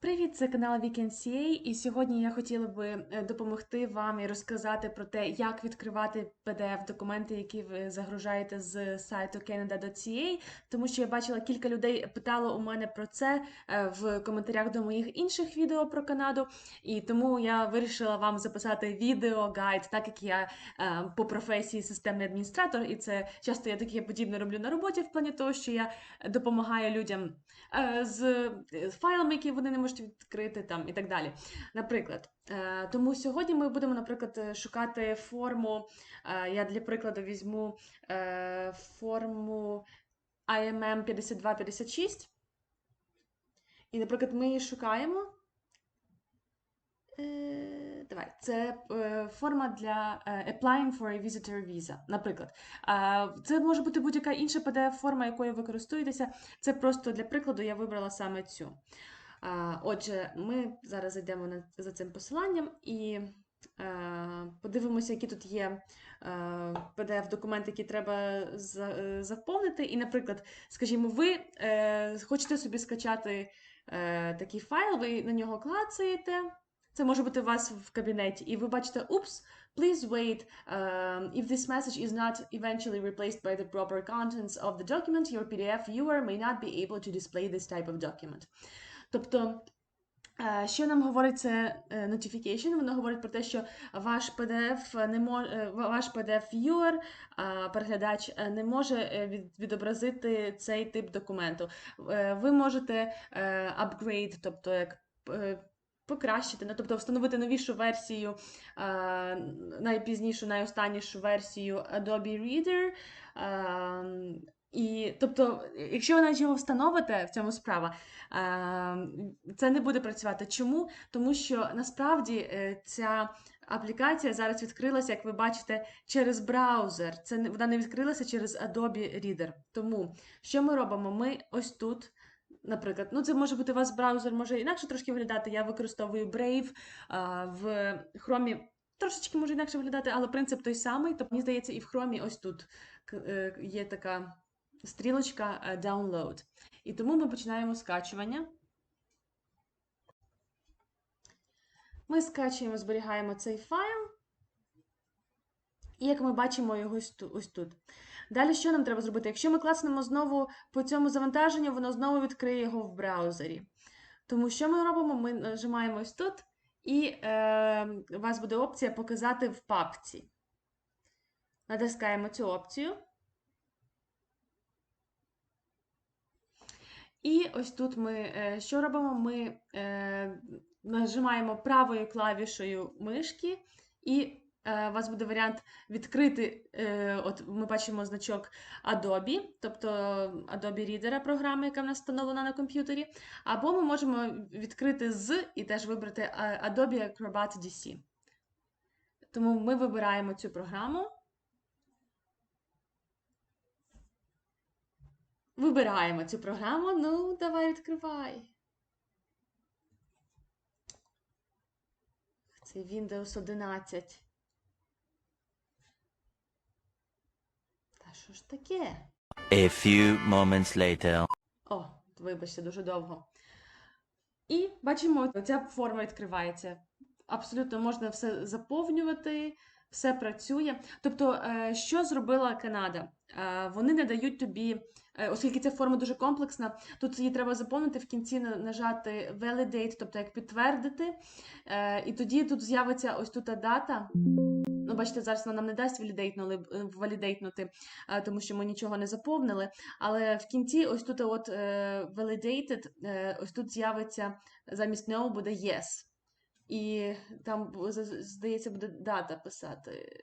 Привіт, це канал VeekendCA, і сьогодні я хотіла би е, допомогти вам і розказати про те, як відкривати PDF-документи, які ви загружаєте з сайту canada.ca, тому що я бачила кілька людей питало у мене про це е, в коментарях до моїх інших відео про Канаду, і тому я вирішила вам записати відео гайд, так як я е, по професії системний адміністратор, і це часто я таке подібне роблю на роботі в плані того, що я допомагаю людям з файлами, які вони не можуть відкрити там і так далі. Наприклад, е, тому сьогодні ми будемо, наприклад, е, шукати форму. е, Я для прикладу візьму форму IMM 5256. І, наприклад, ми її шукаємо. Давай, це форма для applying for a visitor visa, наприклад. Це може бути будь-яка інша PDF-форма, якою ви користуєтеся. Це просто для прикладу я вибрала саме цю. Отже, ми зараз зайдемо за цим посиланням і е, подивимося, які тут є е, PDF-документи, які треба е, заповнити. І, наприклад, скажімо, ви хочете собі скачати такий файл, ви на нього клацаєте. Це може бути у вас в кабінеті, і ви бачите, oops, please wait. Um, if this message is not eventually replaced by the proper contents of the document, your PDF viewer may not be able to display this type of document. Тобто, е, що нам говорить це е, notification? Воно говорить про те, що ваш PDF не може, ваш PDF viewer, а, переглядач е, не може е, відобразити цей тип документу. Е, Ви можете е, upgrade, тобто як е, покращити, ну, тобто встановити новішу версію, е, найпізнішу, найостаннішу версію Adobe Reader. Е, І, тобто, якщо ви навіть його встановите, в цьому справа, е, це не буде працювати. Чому? Тому що насправді е, ця аплікація зараз відкрилася, як ви бачите, через браузер. Це вона не відкрилася через Adobe Reader. Тому що ми робимо? Ми ось тут. Наприклад, ну це може бути у вас браузер, може інакше трошки виглядати. Я використовую Brave а, в Chrome трошечки може інакше виглядати, але принцип той самий. Тобто, мені здається, і в Chrome ось тут е, є така стрілочка е, Download. І тому ми починаємо скачування. Ми скачуємо, зберігаємо цей файл. І як ми бачимо його ось тут. Далі що нам треба зробити? Якщо ми класнемо знову по цьому завантаженню, воно знову відкриє його в браузері. Тому що ми робимо? Ми нажимаємо ось тут, і е, у вас буде опція показати в папці. Натискаємо цю опцію. І ось тут ми е, що робимо? Ми е, нажимаємо правою клавішою мишки, і е, у вас буде варіант відкрити. От ми бачимо значок Adobe, тобто Adobe Reader програми, яка в нас встановлена на комп'ютері. Або ми можемо відкрити з і теж вибрати Adobe Acrobat DC. Тому ми вибираємо цю програму. Вибираємо цю програму. Ну, давай відкривай. Це Windows 11. Та що ж таке? A few moments later. О, вибачте, дуже довго. І бачимо, ця форма відкривається. Абсолютно можна все заповнювати, все працює. Тобто, е, що зробила Канада? Е, Вони не дають тобі, е, оскільки ця форма дуже комплексна, тут її треба заповнити в кінці нажати validate, тобто як підтвердити. І тоді тут з'явиться ось тут дата. Ну, бачите, зараз вона нам не дасть валідейтнути, е, тому що ми нічого не заповнили. Але в кінці, ось тут от validated, ось тут з'явиться замість no буде yes. І там, здається, буде дата писати.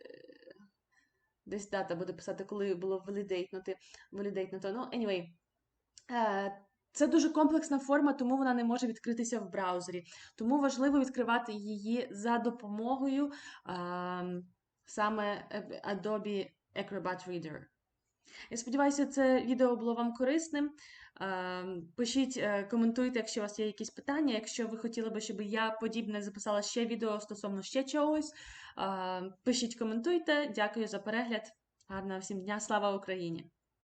Десь дата буде писати, коли було валідейтнути. валідейтнуто. Ну, anyway. Е, Це дуже комплексна форма, тому вона не може відкритися в браузері. Тому важливо відкривати її за допомогою ем, саме е, Adobe Acrobat Reader. Я сподіваюся, це відео було вам корисним. Ем, Пишіть, е, коментуйте, якщо у вас є якісь питання. Якщо ви хотіли би, щоб я подібне записала ще відео стосовно ще чогось. Ем, Пишіть, коментуйте. Дякую за перегляд. Гарного всім дня. Слава Україні!